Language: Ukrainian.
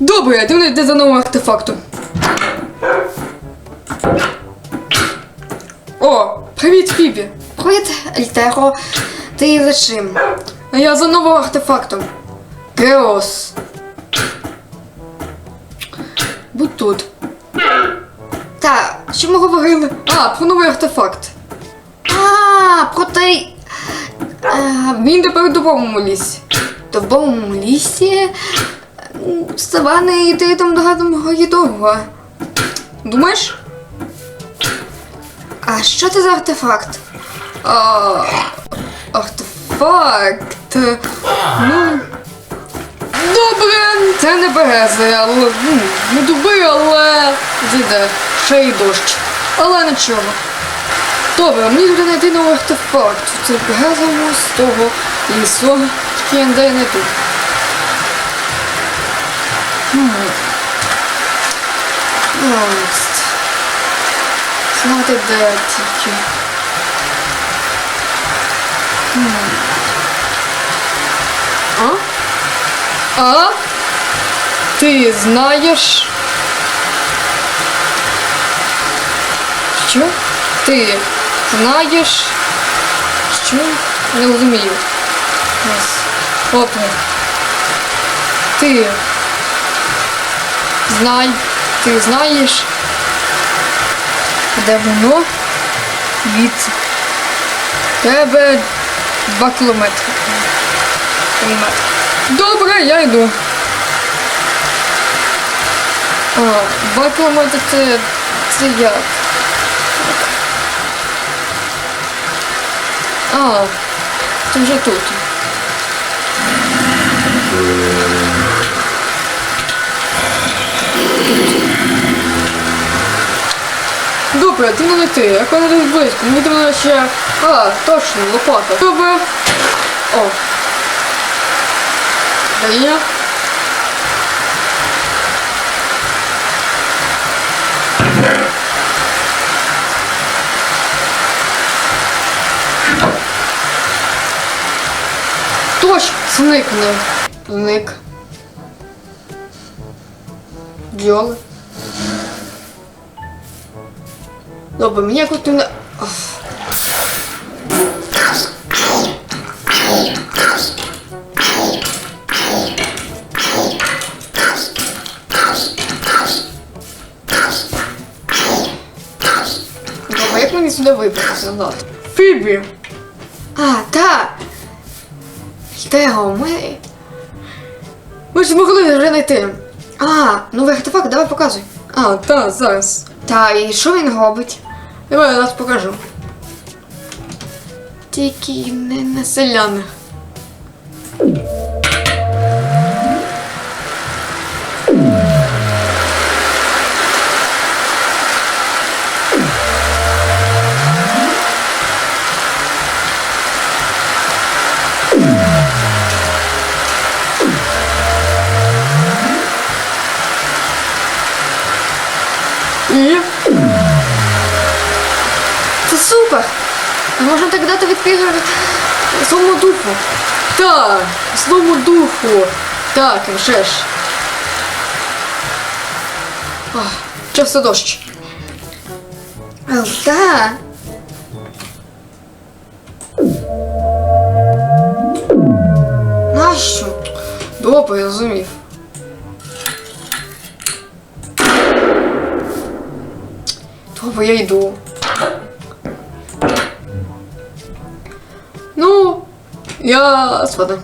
Добре, ти йде за новим артефактом. О, привіт, Фібі. Привіт, Альтеро. Ти за чим? А я за новим артефактом. Геос. Будь тут. Та, що ми говорили? А, про новий артефакт. А, про той. А, Він тепер у довгому лісі. в довбовому лісі. Савани і ти там догадом є довго. Думаєш? А що це за артефакт? А, артефакт. Ну. Добре, це не берези, але ну, не дуби, але зійде. Ще й дощ. Але нічого. Добре, мені треба знайти новий артефакт. Це березовому з того лісу, який я не тут. Хм. Знати де тільки. А? Ти знаєш? Що? Ти знаєш? Що? Не розумію. Опа. Ти знай. Ти знаєш? Де воно? Від тебе два кілометри. Кілометр. Добре, я йду. А, два кілометри це, це як? А, це вже тут. Добре, ти не лети, я коли десь близько, мені треба ще. А, точно, лопата. Добре. О. Я? Точно, зникне. Зник. Бджоли. Добре, мені якось не... сюди назад? Фібі! А, так. Тего, ми. Ми ж змогли вже знайти. А, новий артефакт, давай показуй. А, так, зараз. Та, і що він робить? Давай я зараз покажу. Тільки не на Селяни. Це супер! Можна так дати відкрити своєму духу. так, злому духу. Так, вже ж. Часто дощ. А, та. Нащо? Добре, я розумів. Добре, я йду. Ну, я спати.